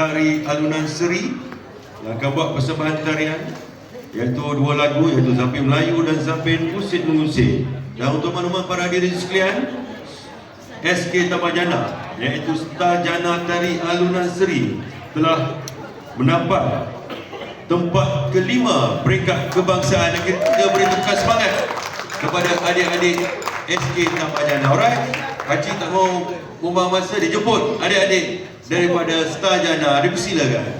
Tari Alunan Seri yang akan buat persembahan tarian iaitu dua lagu iaitu Zapin Melayu dan Zapin Usir Mengusir. Dan untuk makluman para hadirin sekalian, SK Tamajana iaitu Star Jana Tari Alunan Seri telah mendapat tempat kelima peringkat kebangsaan dan kita beri tepukan semangat kepada adik-adik SK Tamajana. Alright? Pakcik tak mau bumbang masa dia jemput adik-adik daripada Star Jana. Dipersilakan.